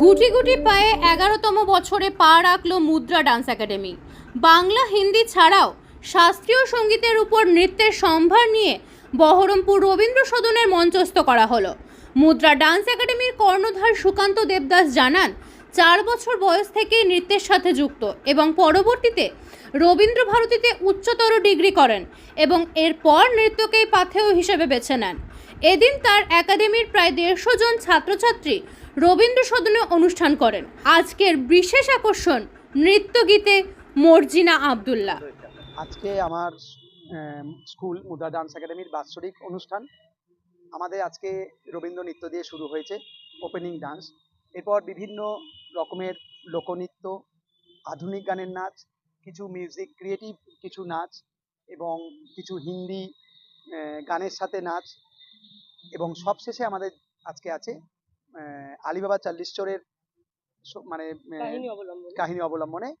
গুটি গুটি পায়ে এগারোতম বছরে পা রাখল মুদ্রা ডান্স একাডেমি। বাংলা, হিন্দি ছাড়াও শাস্ত্রীয় সঙ্গীতের উপর নৃত্যের সম্ভার নিয়ে বহরমপুর রবীন্দ্র সদনের মঞ্চস্থ করা হলো। মুদ্রা ডান্স একাডেমির কর্ণধার সুকান্ত দেবদাস জানান চার বছর বয়স থেকেই নৃত্যের সাথে যুক্ত এবং পরবর্তীতে রবীন্দ্র ভারতীতে উচ্চতর ডিগ্রি করেন এবং এরপর নৃত্যকেই পাথেয় হিসেবে বেছে নেন। এদিন তার একাডেমির প্রায় দেড়শো জন ছাত্রছাত্রী রবীন্দ্র সদনে অনুষ্ঠান করেন। আজকের বিশেষ আকর্ষণ নৃত্যগীতে মর্জিনা আবদুল্লাহ। আজকে আমার স্কুল মুদ্রা ডান্স একাডেমির বাৎসরিক অনুষ্ঠান। আমাদের আজকে রবীন্দ্র নৃত্য দিয়ে শুরু হয়েছে ওপেনিং ডান্স এরপর বিভিন্ন রকমের লোকনৃত্য আধুনিক গানের নাচ কিছু মিউজিক ক্রিয়েটিভ কিছু নাচ এবং কিছু হিন্দি গানের সাথে নাচ এবং সবশেষে আমাদের আজকে আছে আলিবাবা চল্লিশচরের স- মানে কাহিনী অবলম্বনে।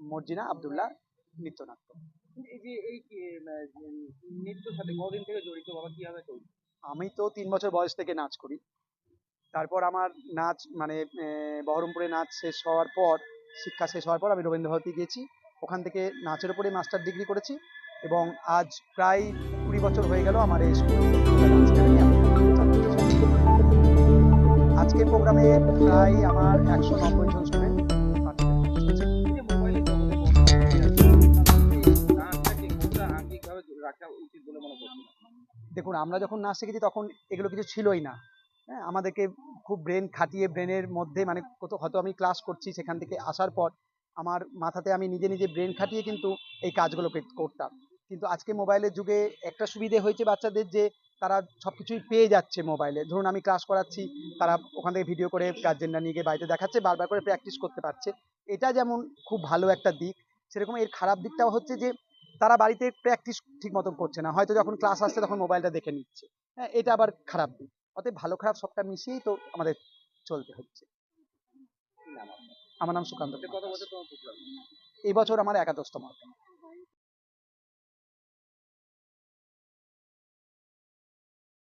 মর্জিনা আবদুল্লাহ নৃত্যনাট্য। চলছে? আমি তো তিন বছর বয়স থেকে নাচ করি। তারপর আমার নাচ মানে বহরমপুরে নাচ শেষ হওয়ার পর, শিক্ষা শেষ হওয়ার পর আমি রবীন্দ্রভারতী গিয়েছি। ওখান থেকে নাচের উপরে মাস্টার ডিগ্রি করেছি এবং আজ প্রায় কুড়ি বছর হয়ে গেল আমার এই স্কুল। আজকের প্রোগ্রামে প্রায় আমার একশো নব্বই জন স্টুডেন্ট দেখুন, আমরা যখন নাচ শিখেছি তখন এগুলো কিছু ছিলই না। আমাদেরকে খুব ব্রেন খাটিয়ে ব্রেনের মধ্যে মানে কত, হয়তো আমি ক্লাস করছি সেখান থেকে আসার পর আমার মাথাতে আমি নিজে নিজে ব্রেন খাটিয়ে কিন্তু এই কাজগুলো করতাম। কিন্তু আজকে মোবাইলের যুগে একটা সুবিধে হয়েছে বাচ্চাদের যে তারা সব কিছুই পেয়ে যাচ্ছে মোবাইলে ধরুন আমি ক্লাস করাচ্ছি, তারা ওখান থেকে ভিডিও করে গার্জেনরা নিয়ে গিয়ে বাড়িতে দেখাচ্ছে, বারবার করে প্র্যাকটিস করতে পারছে। এটা যেমন খুব ভালো একটা দিক, সেরকম এর খারাপ দিকটাও হচ্ছে যে তারা বাড়িতে প্র্যাকটিস ঠিক মতন করছে না। হয়তো যখন ক্লাস আসছে তখন মোবাইলটা দেখে নিচ্ছে। হ্যাঁ এটা আবার খারাপ দিক। অতএব ভালো খারাপ সবটা মিশিয়েই তো আমাদের চলতে হচ্ছে? আমার নাম সুকান্ত এই বছর আমার একাদশতম